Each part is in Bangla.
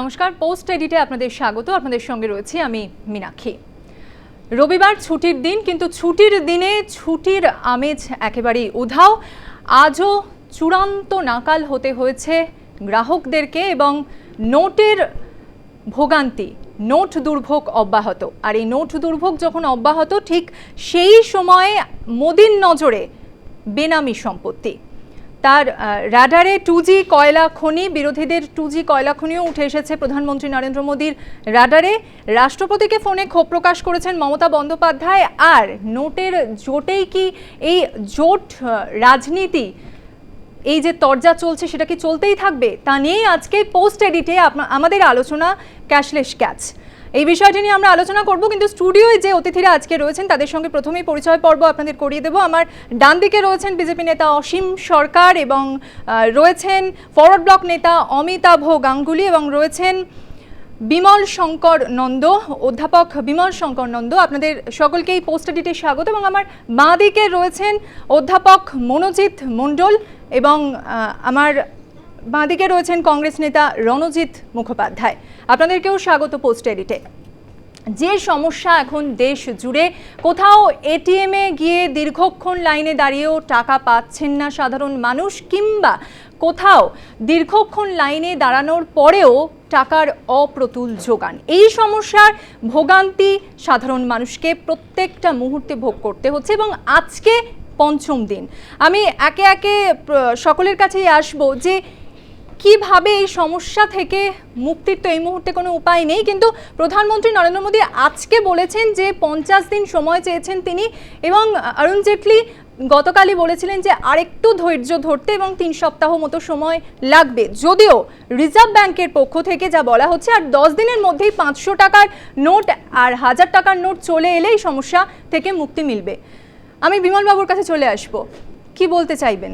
নমস্কার, পোস্ট এডিটে আপনাদের স্বাগত। আপনাদের সঙ্গে রয়েছি আমি মীনাক্ষী। রবিবার ছুটির দিন, কিন্তু ছুটির দিনে ছুটির আমেজ একেবারেই উধাও। আজও চূড়ান্ত নাকাল হতে হয়েছে গ্রাহকদেরকে এবং নোটের ভোগান্তি, নোট দুর্ভোগ অব্যাহত। আর এই নোট দুর্ভোগ যখন অব্যাহত, ঠিক সেই সময়ে মোদির নজরে বেনামি সম্পত্তি। তার রাডারে টু জি কয়লা খনি, বিরোধীদের টু জি কয়লা খনিও উঠে এসেছে প্রধানমন্ত্রী নরেন্দ্র মোদীর রাডারে। রাষ্ট্রপতিকে ফোনে ক্ষোভ প্রকাশ করেছেন মমতা বন্দ্যোপাধ্যায়। আর নোটের জোটেই কি এই জোট রাজনীতি, এই যে তরজা চলছে সেটা কি চলতেই থাকবে? তা নিয়েই আজকে পোস্ট এডিটে আমাদের আলোচনা, ক্যাশলেস ক্যাচ। এই বিষয়টি নিয়ে আমরা আলোচনা করব, কিন্তু স্টুডিওয়ে যে অতিথিরা আজকে রয়েছেন, তাদের সঙ্গে প্রথমেই পরিচয় পর্ব আপনাদের করিয়ে দেব। আমার ডান দিকে রয়েছেন বিজেপি নেতা অসীম সরকার এবং রয়েছেন ফরওয়ার্ড ব্লক নেতা অমিতাভ গাঙ্গুলি এবং রয়েছেন বিমল শঙ্কর নন্দ, অধ্যাপক বিমল শঙ্কর নন্দ। আপনাদের সকলকেই পোস্ট এডিটে স্বাগত এবং আমার বাঁ দিকে রয়েছেন অধ্যাপক মনোজিৎ মণ্ডল এবং আমার বাঁদিকে রয়েছেন কংগ্রেস নেতা রণজিৎ মুখোপাধ্যায়। আপনাদেরকেও স্বাগত পোস্ট এডিটে। যে সমস্যা এখন দেশ জুড়ে, কোথাও এটিএমে গিয়ে দীর্ঘক্ষণ লাইনে দাঁড়িয়েও টাকা পাচ্ছেন না সাধারণ মানুষ, কিংবা কোথাও দীর্ঘক্ষণ লাইনে দাঁড়ানোর পরেও টাকার অপ্রতুল যোগান। এই সমস্যার ভোগান্তি সাধারণ মানুষকে প্রত্যেকটা মুহূর্তে ভোগ করতে হচ্ছে এবং আজকে পঞ্চম দিন। আমি একে একে সকলের কাছেই আসব যে কীভাবে এই সমস্যা থেকে মুক্তির তো এই মুহূর্তে কোনো উপায় নেই, কিন্তু প্রধানমন্ত্রী নরেন্দ্র মোদী আজকে বলেছেন যে পঞ্চাশ দিন সময় চেয়েছেন তিনি এবং অরুণ জেটলি গতকালই বলেছিলেন যে আরেকটু ধৈর্য ধরতে এবং তিন সপ্তাহ মতো সময় লাগবে। যদিও রিজার্ভ ব্যাংকের পক্ষ থেকে যা বলা হচ্ছে, আর দশ দিনের মধ্যেই পাঁচশো টাকার নোট আর হাজার টাকার নোট চলে এলেই সমস্যা থেকে মুক্তি মিলবে। আমি বিমলবাবুর কাছে চলে আসব। কি বলতে চাইবেন?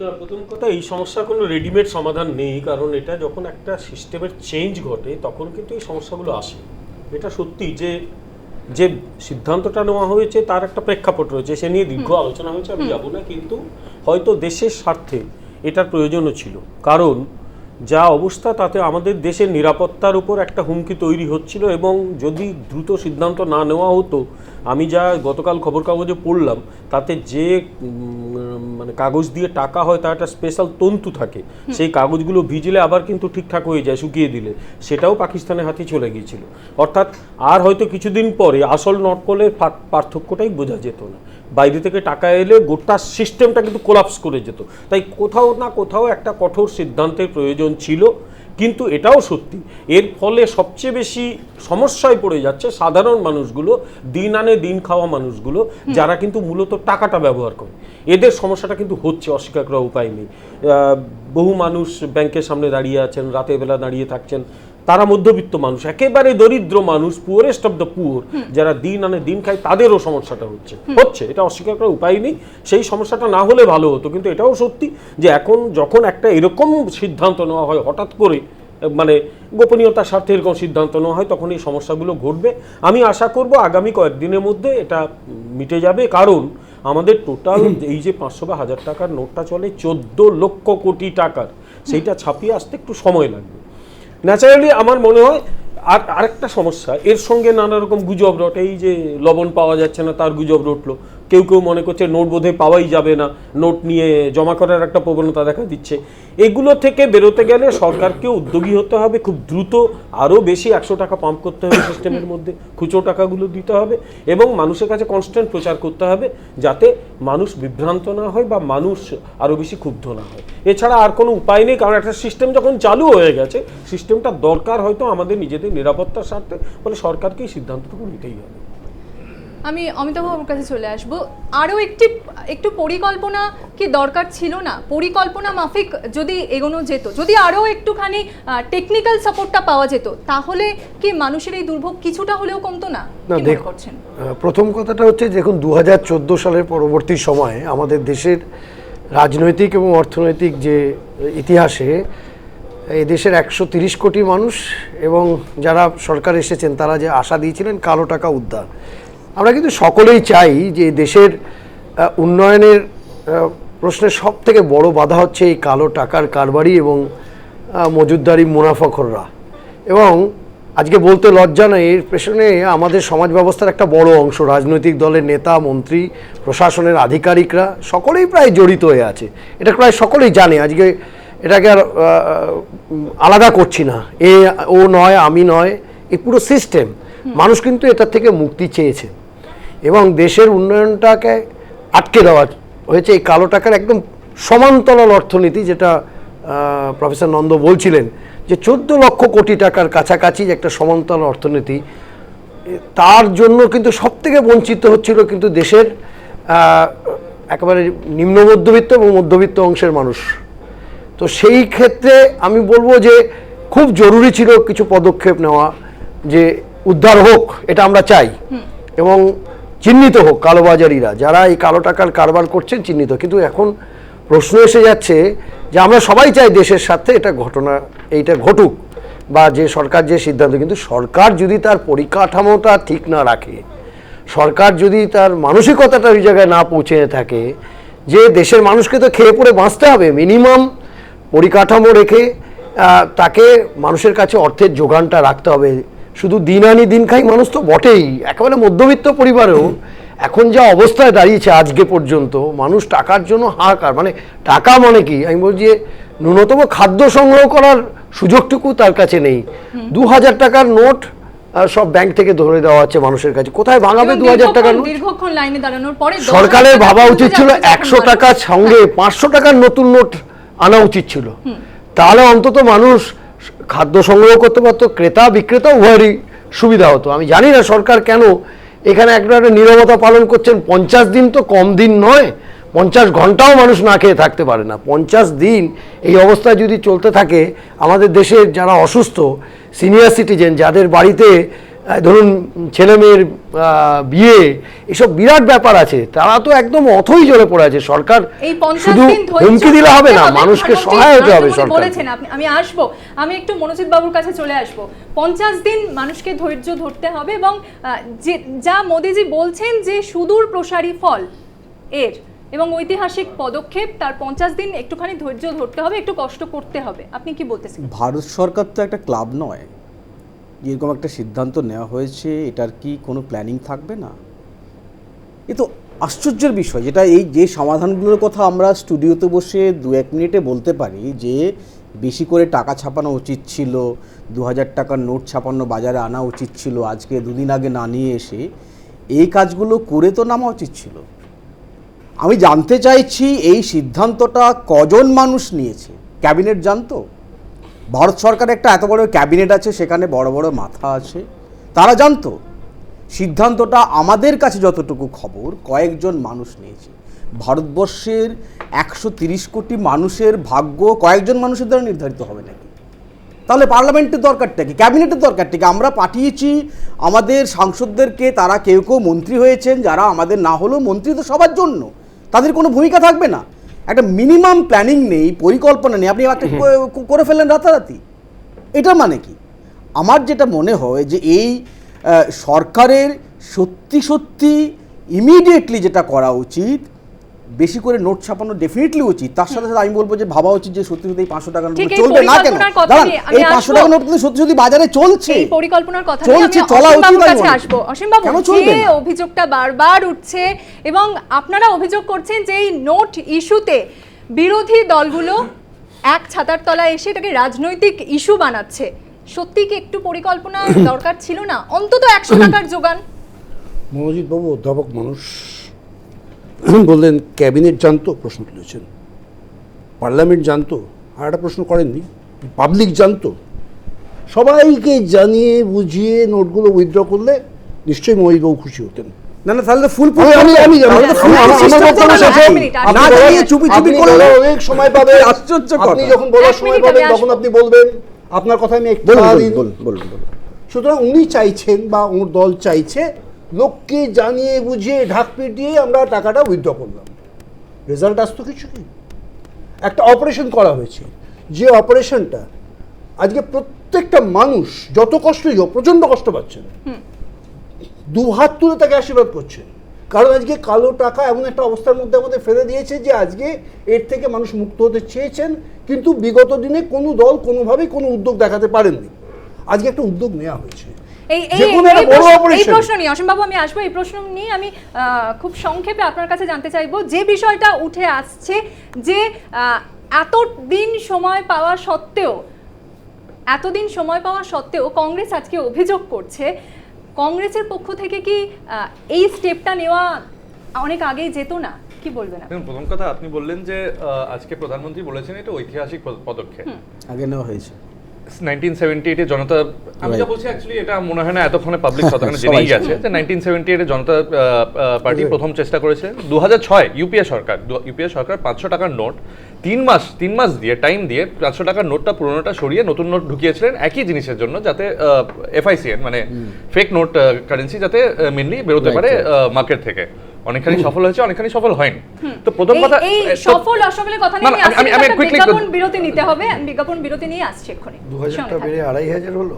না প্রথম কথা এই সমস্যার কোনো রেডিমেড সমাধান নেই কারণ এটা যখন একটা সিস্টেমের চেঞ্জ ঘটে তখন কিন্তু এই সমস্যাগুলো আসে। এটা সত্যি যে যে সিদ্ধান্তটা নেওয়া হয়েছে তার একটা প্রেক্ষাপট রয়েছে। সে নিয়ে দীর্ঘ আলোচনা হয়েছে আমি যাব না কিন্তু হয়তো দেশের স্বার্থে এটার প্রয়োজনও ছিল। কারণ যা অবস্থা তাতে আমাদের দেশের নিরাপত্তার উপর একটা হুমকি তৈরি হচ্ছিল এবং যদি দ্রুত সিদ্ধান্ত না নেওয়া হতো আমি যা গতকাল খবর কাগজে পড়লাম তাতে যে মানে কাগজ দিয়ে টাকা হয় তার একটা স্পেশাল তন্তু থাকে। সেই কাগজগুলো ভিজলে আবার কিন্তু ঠিকঠাক হয়ে যায় শুকিয়ে দিলে। সেটাও পাকিস্তানের হাতে চলে গিয়েছিল। অর্থাৎ আর হয়তো কিছুদিন পরে আসল নটকলের পার্থক্যটাই বোঝা যেত না। বাইরে থেকে টাকা এলে গোটা সিস্টেমটা কিন্তু কোলাপস করে যেত। তাই কোথাও না কোথাও একটা কঠোর সিদ্ধান্তের প্রয়োজন ছিল কিন্তু এটাও সত্যি। এর ফলে সবচেয়ে বেশি সমস্যায় পড়ে যাচ্ছে সাধারণ মানুষগুলো দিন আনে দিন খাওয়া মানুষগুলো যারা কিন্তু মূলত টাকাটা ব্যবহার করে। এদের সমস্যাটা কিন্তু হচ্ছে অস্বীকার করার উপায় নেই। বহু মানুষ ব্যাংকের সামনে দাঁড়িয়ে আছেন রাতের বেলা দাঁড়িয়ে থাকছেন। তারা মধ্যবিত্ত মানুষ একেবারে দরিদ্র মানুষ পুয়ারেস্ট অফ দ্য পুয়ার যারা দিন আনে দিন খায় তাদেরও সমস্যাটা হচ্ছে। হচ্ছে এটা অস্বীকার করার উপায় নেই। সেই সমস্যাটা না হলে ভালো হতো কিন্তু এটাও সত্যি যে এখন যখন একটা এরকম সিদ্ধান্ত নেওয়া হয় হঠাৎ করে মানে গোপনীয়তার স্বার্থে এরকম সিদ্ধান্ত নেওয়া হয় তখন এই সমস্যাগুলো ঘটবে। আমি আশা করব আগামী কয়েকদিনের মধ্যে এটা মিটে যাবে কারণ আমাদের টোটাল এই যে পাঁচশো বা হাজার টাকার নোটটা চলে চোদ্দ লক্ষ কোটি টাকার। সেইটা ছাপিয়ে আসতে একটু সময় লাগবে। ন্যাচারালি আমার মনে হয় আর আরেকটা সমস্যা, এর সঙ্গে নানা রকম গুজব রট, এই যে লবণ পাওয়া যাচ্ছে না, তার গুজব রটলো। কেউ কেউ মনে করছে নোট বোধহয় পাওয়াই যাবে না, নোট নিয়ে জমা করার একটা প্রবণতা দেখা দিচ্ছে। এগুলো থেকে বেরোতে গেলে সরকারকে উদ্যোগী হতে হবে, খুব দ্রুত আরও বেশি একশো টাকা পাম্প করতে হবে সিস্টেমের মধ্যে, খুচরো টাকাগুলো দিতে হবে এবং মানুষের কাছে কনস্ট্যান্ট প্রচার করতে হবে যাতে মানুষ বিভ্রান্ত না হয় বা মানুষ আরও বেশি ক্ষুব্ধ না হয়। এছাড়া আর কোনো উপায় নেই, কারণ একটা সিস্টেম যখন চালু হয়ে গেছে সিস্টেমটা দরকার হয়তো আমাদের নিজেদের নিরাপত্তার স্বার্থে, ফলে সরকারকেই সিদ্ধান্তটুকু নিতেই হবে। আমি অমিতাভ বাবুর কাছে চলে আসব। আরও একটি একটু পরিকল্পনা কি দরকার ছিল না? পরিকল্পনা মাফিক যদি এগোনো যেত যদি আরও একটুখানি টেকনিক্যাল সাপোর্টটা পাওয়া যেত তাহলে কি মানুষের এই দুর্ভোগ কিছুটা হলেও কমতো না? করছেন? প্রথম কথাটা হচ্ছে দেখুন দু হাজার চোদ্দ সালের পরবর্তী সময়ে আমাদের দেশের রাজনৈতিক এবং অর্থনৈতিক যে ইতিহাসে এই দেশের একশো তিরিশ কোটি মানুষ এবং যারা সরকার এসেছেন তারা যে আশা দিয়েছিলেন কালো টাকা উদ্ধার। আমরা কিন্তু সকলেই চাই যে দেশের উন্নয়নের প্রশ্নের সব থেকে বড় বাধা হচ্ছে এই কালো টাকার কারবারি এবং মজুদদারি মুনাফাখররা। এবং আজকে বলতে লজ্জা নেই, এর পেছনে আমাদের সমাজ ব্যবস্থার একটা বড় অংশ, রাজনৈতিক দলের নেতা, মন্ত্রী, প্রশাসনের আধিকারিকরা, সকলেই প্রায় জড়িত হয়ে আছে। এটা প্রায় সকলেই জানে, আজকে এটাকে আর আলাদা করছি না। এ, ও নয়, আমি নয় এই পুরো সিস্টেম মানুষ কিন্তু এটার থেকে মুক্তি চেয়েছে। এবং দেশের উন্নয়নটাকে আটকে দেওয়া হয়েছে। এই কালো টাকার একদম সমান্তরাল অর্থনীতি যেটা প্রফেসর নন্দ বলছিলেন যে চোদ্দ লক্ষ কোটি টাকার কাছাকাছি যে একটা সমান্তরাল অর্থনীতি তার জন্য কিন্তু সব থেকে বঞ্চিত হচ্ছিল কিন্তু দেশের একেবারে নিম্ন মধ্যবিত্ত এবং মধ্যবিত্ত অংশের মানুষ। তো সেই ক্ষেত্রে আমি বলব যে খুব জরুরি ছিল কিছু পদক্ষেপ নেওয়া যে উদ্ধার হোক এটা আমরা চাই। এবং চিহ্নিত হোক, কালোবাজারিরা। যারা এই কালো টাকার কারবার করছেন, চিহ্নিত। কিন্তু এখন প্রশ্ন এসে যাচ্ছে যে আমরা সবাই চাই দেশের সাথে এটা ঘটনা, এইটা ঘটুক বা যে সরকার যে সিদ্ধান্ত। কিন্তু সরকার যদি তার পরিকাঠামোটা ঠিক না রাখে, সরকার যদি তার মানসিকতাটা ওই জায়গায় না পৌঁছে থাকে, যে দেশের মানুষকে তো খেয়ে পড়ে বাঁচতে হবে, মিনিমাম পরিকাঠামো রেখে তাকে মানুষের কাছে অর্থের যোগানটা রাখতে হবে শুধু দিন আনি দিন খাই মানুষ তো বটেই। একেবারে মধ্যবিত্ত পরিবারেও এখন যা অবস্থায় দাঁড়িয়েছে আজকে পর্যন্ত মানুষ টাকার জন্য হাহাকার। মানে টাকা মানে কি? আমি বলছি যে ন্যূনতম খাদ্য সংগ্রহ করার সুযোগটুকু তার কাছে নেই। দু হাজার টাকার নোট সব ব্যাংক থেকে ধরে দেওয়া হচ্ছে মানুষের কাছে। কোথায় ভাঙাবে দু হাজার টাকার দীর্ঘক্ষণ- নোট? দীর্ঘক্ষণ লাইনে দাঁড়ানোর পরে সরকারের ভাবা উচিত ছিল একশো টাকার সঙ্গে পাঁচশো টাকার নতুন নোট আনা উচিত ছিল। তাহলে অন্তত মানুষ খাদ্য সংগ্রহ করতে পারতো, ক্রেতা বিক্রেতা উভয়েরই সুবিধা হতো। আমি জানি না সরকার কেন এখানে একটা একটা নিরবতা পালন করছেন। পঞ্চাশ দিন তো কম দিন নয়, পঞ্চাশ ঘন্টাও মানুষ না খেয়ে থাকতে পারে না। পঞ্চাশ দিন এই অবস্থায় যদি চলতে থাকে, আমাদের দেশের যারা অসুস্থ সিনিয়র সিটিজেন যাদের বাড়িতে ধরুন ছেলে মেয়ের আহ, বিয়ে এসব বিরাট ব্যাপার আছে। তারা তো একদম অথই জলে পড়ে আছে। সরকার এই পঞ্চাশ শুধু দিন ধৈর্য হুমকি দিলে হবে না মানুষকে সহায় হতে হবে সরকার বলেছেন আপনি আমি আসব আমি একটু মনোজিৎ বাবুর কাছে চলে আসব। পঞ্চাশ দিন মানুষকে ধৈর্য ধরতে হবে এবং আহ, যে যা মোদিজি বলছেন যে সুদূর প্রসারী ফল এর এবং ঐতিহাসিক পদক্ষেপ তার পঞ্চাশ দিন একটুখানি ধৈর্য ধরতে হবে একটু কষ্ট করতে হবে। আপনি কি বলতেছেন ভারত সরকার তো একটা ক্লাব নয়। এরকম একটা সিদ্ধান্ত নেওয়া হয়েছে, এটার কি কোনো প্ল্যানিং থাকবে না? এ তো আশ্চর্যের বিষয়, যেটা এই যে সমাধানগুলোর কথা আমরা স্টুডিওতে বসে দু এক মিনিটে বলতে পারি যে, বেশি করে টাকা ছাপানো উচিত ছিল দু হাজার টাকার নোট ছাপানো বাজারে আনা উচিত ছিল, আজকে দুদিন আগে না নিয়ে এসে, এই কাজগুলো করে তো নামা উচিত ছিল। আমি জানতে চাইছি এই সিদ্ধান্তটা কজন মানুষ নিয়েছে? ক্যাবিনেট জানতো? ভারত সরকারের একটা এত বড় ক্যাবিনেট আছে, সেখানে বড় বড় মাথা আছে। তারা জানতো, সিদ্ধান্তটা আমাদের কাছে যতটুকু খবর, কয়েকজন মানুষ নিয়েছে। ভারতবর্ষের একশো তিরিশ কোটি মানুষের ভাগ্য কয়েকজন মানুষের দ্বারা নির্ধারিত হবে নাকি? তাহলে পার্লামেন্টের দরকারটা কি? ক্যাবিনেটের দরকারটা কি? আমরা পাঠিয়েছি, আমাদের সাংসদদেরকে, তারা কেউ কেউ মন্ত্রী হয়েছেন, যারা আমাদের না হলেও মন্ত্রী তো সবার জন্য। তাদের কোনো ভূমিকা থাকবে না। একটা মিনিমাম প্ল্যানিং নেই পরিকল্পনা নেই। আপনি একটা করে ফেললেন রাতারাতি। এটা মানে কি? আমার যেটা মনে হয় যে এই সরকারের সত্যি সত্যি ইমিডিয়েটলি যেটা করা উচিত বেশি করে নোট ছাপানো ডেফিনেটলি উচিত। তার সাথে সাথে আমি বলব যে ভাবা উচিত যে সত্যি সত্যি পাঁচশো টাকা নোট চলবে না কেন? এই পাঁচশো। টাকার নোট কিন্তু সত্যি সত্যি বাজারে চলছে। পরিকল্পনার কথা চলছে, চলা উচিত কাছে আসব। অসীম বাবু যে অভিযোগটা বারবার উঠছে এবং আপনারা অভিযোগ করছেন যে এই নোট ইস্যুতে বিরোধী দলগুলো এক ছাতার তলায় এসে এটাকে রাজনৈতিক ইস্যু বানাচ্ছে। সত্যি কি একটু পরিকল্পনা দরকার ছিল না? অন্তত একশো টাকার যোগান। মনোজিৎ বাবু অধ্যাপক মানুষ। বললেন ক্যাবিনেট জানতো? প্রশ্ন তুলেছেন। পার্লামেন্ট জানতো? আর একটা প্রশ্ন করেননি। পাবলিক জানতো? সবাইকে জানিয়ে বুঝিয়ে নোটগুলো উইথড্র করলে নিশ্চয়ই মনোজিৎ বাবু খুশি হতেন। না না তাহলে ফুল আমি- আমি- আমি- আমি- আমি- আমার- system আমার তো বক্তব্য না, শেষ এক হোক। মিনিট, আপনি না বলার- জানিয়ে চুপি চুপি করলে- অনেক সময় পাবেন। আশ্চর্য আপনি যখন বলার সময় পাবেন তখন আপনি বলবেন আপনার কথা আমি একটু বলুন বলুন। সুতরাং উনি চাইছেন বা ওর দল চাইছে লোককে জানিয়ে বুঝিয়ে ঢাক পিটিয়ে আমরা টাকাটা উইথড্র করলাম। রেজাল্ট আসতো কিছু কি? একটা অপারেশন করা হয়েছে। যে অপারেশনটা আজকে প্রত্যেকটা মানুষ যত কষ্টই হোক প্রচণ্ড কষ্ট পাচ্ছেন দু হাত তুলে তাকে আশীর্বাদ করছেন কারণ আজকে কালো টাকা এমন একটা অবস্থার মধ্যে আমাদের ফেলে দিয়েছে যে আজকে এর থেকে মানুষ মুক্ত হতে চেয়েছেন কিন্তু বিগত দিনে কোনো দল কোনোভাবেই কোনো উদ্যোগ দেখাতে পারেননি। আজকে একটা উদ্যোগ নেওয়া হয়েছে। এই এই যে কোনো একটা এই বড় প্রশ্ন- এই operation। প্রশ্ন আমি আসব এই প্রশ্ন নিয়ে। আমি খুব সংক্ষেপে আপনার কাছে জানতে চাইব যে বিষয়টা উঠে আসছে যে আহ, এত দিন সময় পাওয়া সত্ত্বেও এতদিন সময় পাওয়া সত্ত্বেও কংগ্রেস আজকে অভিযোগ করছে। কংগ্রেসের পক্ষ থেকে কি এই স্টেপটা নেওয়া অনেক আগেই যেত না? কি বলবেন আপনি? প্রথম কথা আপনি বললেন যে আজকে প্রধানমন্ত্রী বলেছেন এটা ঐতিহাসিক পদক্ষেপ। আগে নেওয়া হয়েছে। নাইনটিন সেভেন্টি জনতা আমি যা বলছি অ্যাকচুয়ালি এটা মনে হয় না এতক্ষণে পাবলিক শতখানে জেনেই গেছে যে নাইনটিন সেভেন্টি জনতা পার্টি প্রথম চেষ্টা করেছে। দু হাজার ছয় ইউপিএ সরকার ইউপিএ সরকার পাঁচশো টাকার নোট তিন মাস তিন মাস দিয়ে টাইম দিয়ে পাঁচশো টাকার নোটটা পুরোনোটা সরিয়ে নতুন নোট ঢুকিয়েছিলেন একই জিনিসের জন্য যাতে এফআইসিএন মানে ফেক নোট কারেন্সি যাতে মেনলি বেরোতে পারে. মার্কেট থেকে। অনেকখানি সফল হয়েছে অনেকখানি সফল হয়নি। তো প্রথম কথা এই সফল অসফলের কথা নিয়ে আমি আমি- quickly- বিজ্ঞাপন বিরতি নিতে হবে বিজ্ঞাপন বিরতি নিয়ে আসছি এক্ষুনি। দু টা বেড়ে আড়াই হাজার হলো?